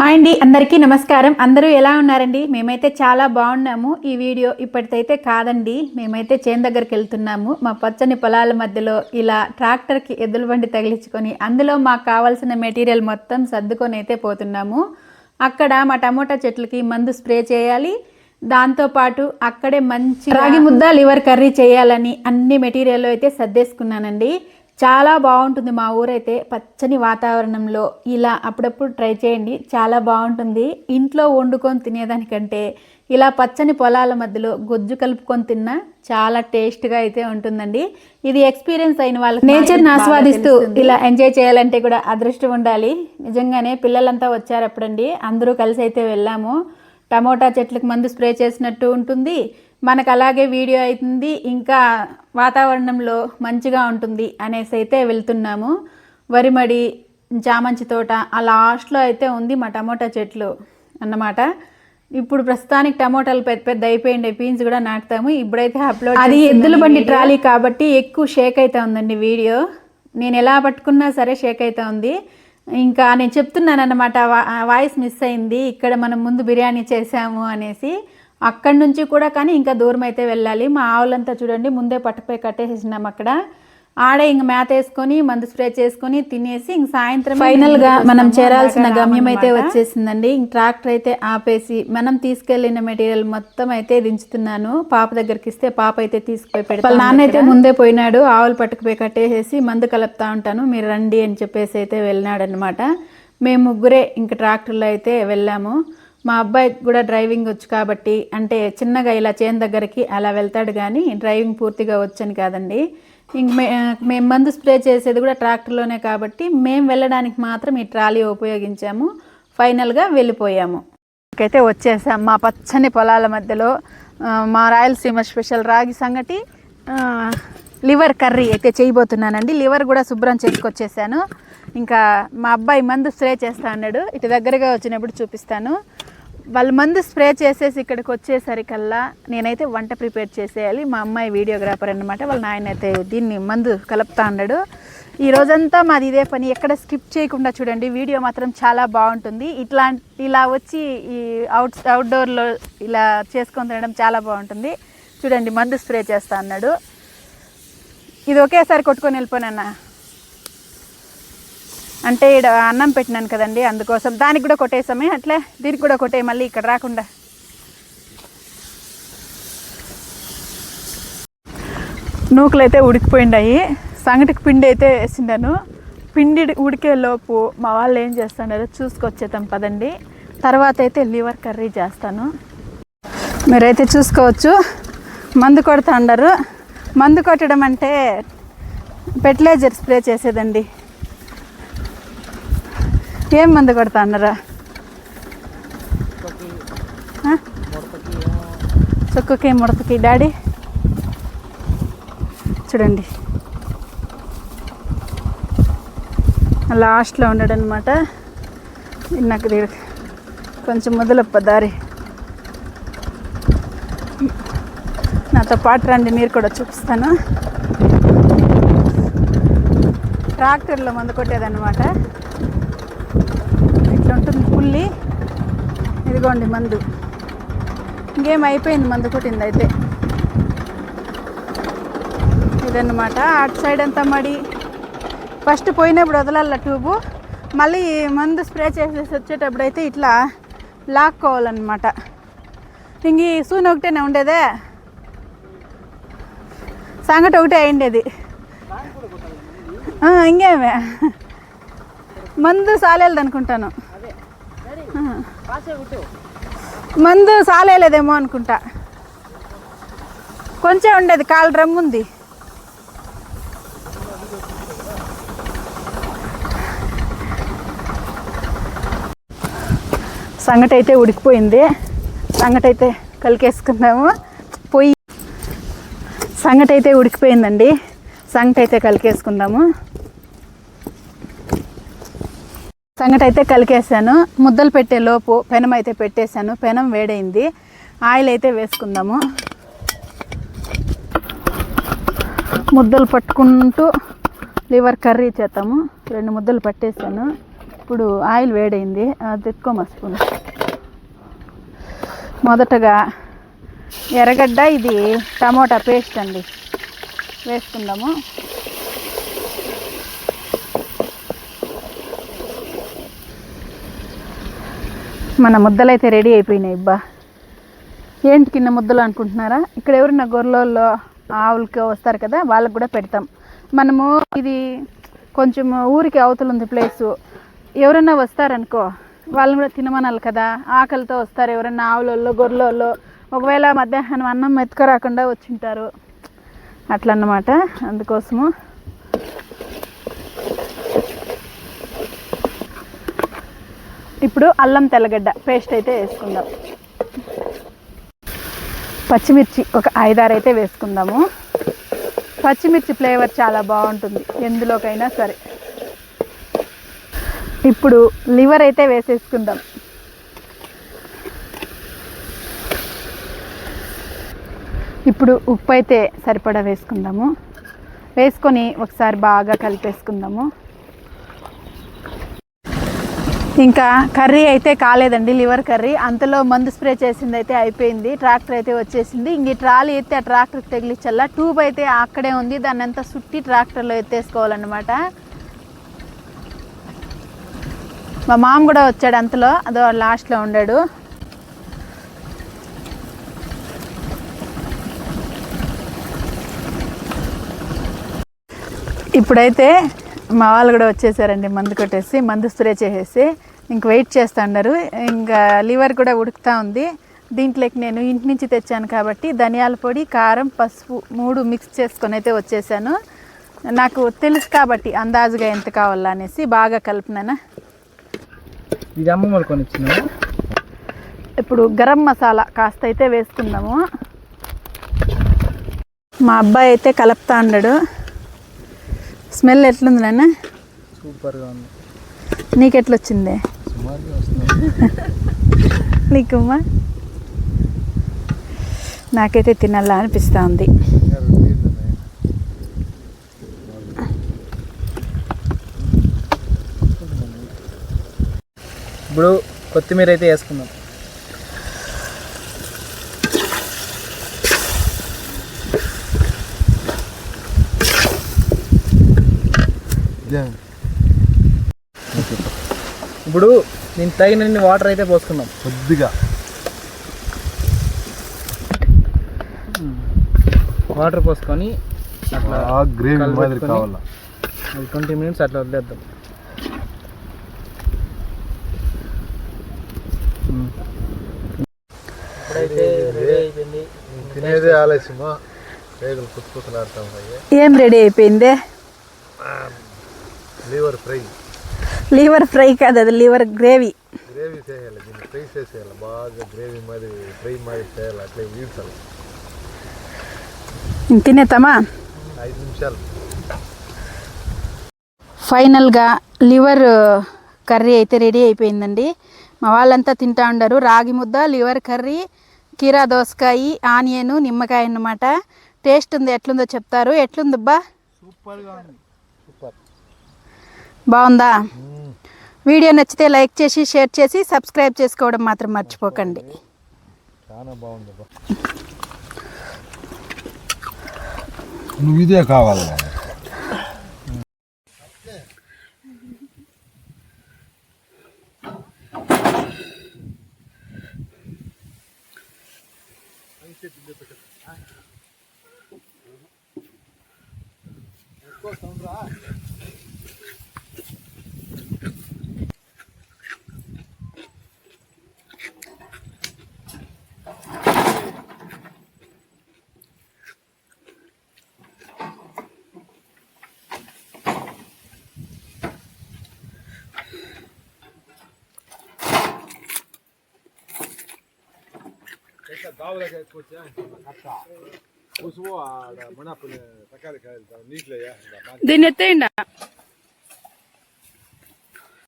Hi అండి అందరికీ నమస్కారం. అందరూ ఎలా ఉన్నారండి? మేమైతే చాలా బాగున్నాము. ఈ వీడియో ఇప్పటికైతే కాదండి. మేమైతే చేను దగ్గరికి వెళ్తున్నాము. మా పచ్చని పొలాల మధ్యలో ఇలా ట్రాక్టర్కి ఎద్దుల బండి తగిలించుకొని అందులో మాకు కావాల్సిన మెటీరియల్ మొత్తం సర్దుకొని అయితే పోతున్నాము. అక్కడ మా టమోటా చెట్లకి మందు స్ప్రే చేయాలి. దాంతోపాటు అక్కడే మంచి రాగి ముద్ద లివర్ కర్రీ చేయాలని అన్ని మెటీరియల్ అయితే సర్దేసుకున్నానండి. చాలా బాగుంటుంది మా ఊరైతే పచ్చని వాతావరణంలో ఇలా అప్పుడప్పుడు ట్రై చేయండి. చాలా బాగుంటుంది. ఇంట్లో వండుకొని తినేదానికంటే ఇలా పచ్చని పొలాల మధ్యలో గొజ్జు కలుపుకొని తిన్నా చాలా టేస్ట్గా అయితే ఉంటుందండి. ఇది ఎక్స్పీరియన్స్ అయిన వాళ్ళకి నేచర్ని ఆస్వాదిస్తూ ఇలా ఎంజాయ్ చేయాలంటే కూడా అదృష్టం ఉండాలి. నిజంగానే పిల్లలంతా వచ్చారు అప్పుడండి. అందరూ కలిసి అయితే వెళ్ళాము. టమోటా చెట్లకు మందు స్ప్రే చేసినట్టు ఉంటుంది. మనకు అలాగే వీడియో అవుతుంది ఇంకా వాతావరణంలో మంచిగా ఉంటుంది అనేసి అయితే వెళ్తున్నాము. వరిమడి చామంచి తోట ఆ లాస్ట్లో అయితే ఉంది మా టమోటా చెట్లు అన్నమాట. ఇప్పుడు ప్రస్తుతానికి టమోటాలు పెద్ద పెద్ద అయిపోయింది పీన్స్ కూడా నాటుతాము. ఇప్పుడైతే అప్లోడ్ అది ఎద్దుల బండి ట్రాలీ కాబట్టి ఎక్కువ షేక్ అయితే ఉందండి వీడియో. నేను ఎలా పట్టుకున్నా సరే షేక్ అయితే ఉంది. ఇంకా నేను చెప్తున్నాను అనమాట వాయిస్ మిస్ అయింది. ఇక్కడ మనం ముందు బిర్యానీ చేసాము అనేసి. అక్కడి నుంచి కూడా కానీ ఇంకా దూరం అయితే వెళ్ళాలి. మా ఆవులంతా చూడండి ముందే పట్టుపోయి కట్టేసేసినాం అక్కడ. ఆడే ఇంక మేత వేసుకొని మందు స్ప్రే చేసుకొని తినేసి ఇంక సాయంత్రం ఫైనల్గా మనం చేరాల్సిన గమ్యం అయితే వచ్చేసిందండి. ఇంక ట్రాక్టర్ అయితే ఆపేసి మనం తీసుకెళ్ళిన మెటీరియల్ మొత్తం అయితే దించుతున్నాను. పాప దగ్గరికి ఇస్తే పాప అయితే తీసుకుపోయి పెడతా వాళ్ళ నాన్న అయితే ముందే పోయినాడు. ఆవులు పట్టుకుపోయి కట్టేసేసి మందు కలుపుతా ఉంటాను. మీరు రండి అని చెప్పేసి అయితే వెళ్ళినాడు అనమాట మేము ముగ్గురే ఇంక ట్రాక్టర్లో అయితే వెళ్ళాము. మా అబ్బాయికి కూడా డ్రైవింగ్ వచ్చు కాబట్టి అంటే చిన్నగా ఇలా చేను దగ్గరికి అలా వెళ్తాడు కానీ డ్రైవింగ్ పూర్తిగా వచ్చని కాదండి. ఇంక మే మేము మందు స్ప్రే చేసేది కూడా ట్రాక్టర్లోనే కాబట్టి మేము వెళ్ళడానికి మాత్రం ఈ ట్రాలీ ఉపయోగించాము. ఫైనల్గా వెళ్ళిపోయాము. అయితే వచ్చేసాం మా పచ్చని పొలాల మధ్యలో మా రాయలసీమ స్పెషల్ రాగి సంగటి లివర్ కర్రీ అయితే చేయబోతున్నానండి. లివర్ కూడా శుభ్రం చేసుకొచ్చేసాను. ఇంకా మా అబ్బాయి మందు స్ప్రే చేస్తా అన్నాడు. ఇటు దగ్గరగా వచ్చినప్పుడు చూపిస్తాను. వాళ్ళు మందు స్ప్రే చేసేసి ఇక్కడికి వచ్చేసరికల్లా నేనైతే వంట ప్రిపేర్ చేసేయాలి. మా అమ్మాయి వీడియోగ్రాఫర్ అనమాట వాళ్ళ నాయన అయితే దీన్ని మందు కలుపుతా అన్నాడు. ఈ రోజంతా మాది ఇదే పని. ఎక్కడ స్కిప్ చేయకుండా చూడండి. వీడియో మాత్రం చాలా బాగుంటుంది. ఇట్లా ఇలా వచ్చి ఈ అవుట్ అవుట్డోర్లో ఇలా చేసుకొని తినడం చాలా బాగుంటుంది. చూడండి మందు స్ప్రే చేస్తా అన్నాడు. ఇది ఒకేసారి కొట్టుకొని వెళ్ళిపోయినా అంటే ఇక్కడ అన్నం పెట్టినాను కదండి అందుకోసం. దానికి కూడా కొట్టేసామే అట్లే దీనికి కూడా కొట్టే మళ్ళీ ఇక్కడ రాకుండా. నూకలు అయితే ఉడికిపోయిండాయి. సంగటికి పిండి అయితే వేసిండాను. పిండి ఉడికే లోపు మా వాళ్ళు ఏం చేస్తున్నారు చూసుకొచ్చేద్దాం పదండి. తర్వాత అయితే లివర్ కర్రీ చేస్తాను. మీరైతే చూసుకోవచ్చు. మందు కొడతా మందు కొట్టడం అంటే ఫెర్టిలైజర్ స్ప్రే చేసేదండి. ఏం మందు కొడతా అన్నారా చొక్కకి ముడతకి. డాడీ? చూడండి. లాస్ట్లో ఉన్నాడు అనమాట నాకు కొంచెం మొదలప్ప దారి. నాతో పాటు రండి మీరు కూడా చూపిస్తాను. ట్రాక్టర్లో మందు కొట్టేదన్నమాట. ఇట్లా ఉంటుంది పుల్లి. ఇదిగోండి మందు. ఇంకేం అయిపోయింది మందు కొట్టింది అయితే. ఇదన్నమాట. అటు సైడ్ అంతా మడి. ఫస్ట్ పోయినప్పుడు వదలాల ట్యూబు. మళ్ళీ మందు స్ప్రే చేసేసి వచ్చేటప్పుడు అయితే ఇట్లా లాక్కోవాలన్నమాట. ఇంక ఈ సూన్ ఒకటేనే ఉండేదే? సంగటి ఒకటే అయిండేది. ఇంకేమే. మందు సాలేదు అనుకుంటాను మందు సాలేదేమో అనుకుంటా. కొంచెం ఉండేది కాలు రమ్ముంది. సంగటి అయితే ఉడికిపోయింది. సంగటి అయితే కలికేసుకుందాము పొయ్యి. సంగటి అయితే ఉడికిపోయిందండి. సంగటి అయితే కలికేసుకుందాము. సంగటి అయితే కలికేసాను ముద్దలు పెట్టే లోపు పెనం అయితే పెట్టేశాను. పెనం వేడైంది. ఆయిల్ అయితే వేసుకుందాము. ముద్దలు పట్టుకుంటూ లివర్ కర్రీ చేద్దాము. రెండు ముద్దలు పట్టేసాను ఇప్పుడు ఆయిల్ వేడైంది. అది ఎక్కువ స్పూన్? మొదటగా ఎర్రగడ్డ ఇది టమోటా పేస్ట్ అండి. వేసుకుందాము. మన ముద్దలు అయితే రెడీ అయిపోయినాయి ఇబ్బా ఏంటి కింద ముద్దలు అనుకుంటున్నారా? ఇక్కడ ఎవరైనా గొర్రెల్లో ఆవులకి వస్తారు కదా వాళ్ళకి కూడా పెడతాం. మనము ఇది కొంచెం ఊరికి అవతల ఉంది ప్లేసు. ఎవరైనా వస్తారనుకో వాళ్ళని కూడా తినమనాలి కదా. ఆకలితో వస్తారు ఎవరైనా ఆవులలో గొర్రెలలో. ఒకవేళ మధ్యాహ్నం అన్నం మెతుకరాకుండా వచ్చింటారు. అట్లా అన్నమాట అందుకోసము ఇప్పుడు అల్లం తెల్లగడ్డ పేస్ట్ అయితే వేసుకుందాం. పచ్చిమిర్చి ఒక ఐదారు అయితే వేసుకుందాము. పచ్చిమిర్చి ఫ్లేవర్ చాలా బాగుంటుంది ఎందులోకైనా సరే. ఇప్పుడు లివర్ అయితే వేసేసుకుందాం. ఇప్పుడు ఉప్పు అయితే సరిపడా వేసుకుందాము. వేసుకొని ఒకసారి బాగా కలిపేసుకుందాము. ఇంకా కర్రీ అయితే కాలేదండి లివర్ కర్రీ. అంతలో మందు స్ప్రే చేసింది అయితే అయిపోయింది ట్రాక్టర్ అయితే వచ్చేసింది. ఇంక ట్రాలీ అయితే ఆ ట్రాక్టర్కి తగిలిచ్చల్లా. ట్యూబ్ అయితే అక్కడే ఉంది దాన్ని అంతా సుట్టి ట్రాక్టర్లో ఎత్తేసుకోవాలన్నమాట. మా మామ కూడా వచ్చాడు అంతలో అదో లాస్ట్లో ఉండాడు. ఇప్పుడైతే మా వాళ్ళు కూడా వచ్చేసారండి మందు కొట్టేసి మందు స్ప్రే చేసేసి ఇంక వెయిట్ చేస్తున్నారు ఇంకా లివర్ కూడా ఉడుకుతా ఉంది. దీంట్లోకి నేను ఇంటి నుంచి తెచ్చాను కాబట్టి ధనియాల పొడి కారం పసుపు మూడు మిక్స్ చేసుకొని అయితే వచ్చేసాను. నాకు తెలుసు కాబట్టి అందాజుగా ఎంత కావాలా అనేసి బాగా కలిపినాను. ఇది ఇప్పుడు గరం మసాలా కాస్త అయితే వేసుకుందాము. మా అబ్బాయి అయితే కలుపుతా ఉన్నాడు స్మెల్ ఎట్లుంది నాన్న? సూపర్గా ఉంది. నీకు ఎట్లొచ్చింది నీకమ్మా? నాకైతే తినాలా అనిపిస్తూ ఉంది. ఇప్పుడు కొత్తిమీర అయితే వేసుకుందాం. ఇప్పుడు నేను తగినన్ని వాటర్ అయితే పోసుకుందాం. కొద్దిగా. వాటర్ పోసుకొని అట్లా గ్రేవీ మాదిరి కావాలా? ట్వంటీ మినిట్స్ అట్లా వదిలేద్దాం. తినేదే ఆలస్యమా? రేగులు ఏం రెడీ అయిపోయింది? Liver fry. లివర్ ఫ్రై కాదు అది లివర్ గ్రేవీ. గ్రేవీ చేయాలి దీన్ని ఫ్రై చేసేయాలి బాగా గ్రేవీ ఫ్రై చేయాలి అట్లే వీడ్చాలి తినేతామా ఐదు నిమిషాలు. ఫైనల్గా లివర్ కర్రీ అయితే రెడీ అయిపోయిందండి. మా వాళ్ళంతా తింటా ఉండరు. రాగి ముద్ద లివర్ కర్రీ కీరా దోసకాయ ఆనియన్ నిమ్మకాయ అన్నమాట. టేస్ట్ ఉంది ఎట్లుందో చెప్తారు. ఎట్లుందబ్బా? సూపర్గా ఉంది. బాగుందా? వీడియో నచ్చితే లైక్ చేసి షేర్ చేసి సబ్స్క్రైబ్ చేసుకోవడం మాత్రం మర్చిపోకండి. చాలా బాగుంది నువ్వు ఇదే కావాలి దీన్ని ఎత్తేయండి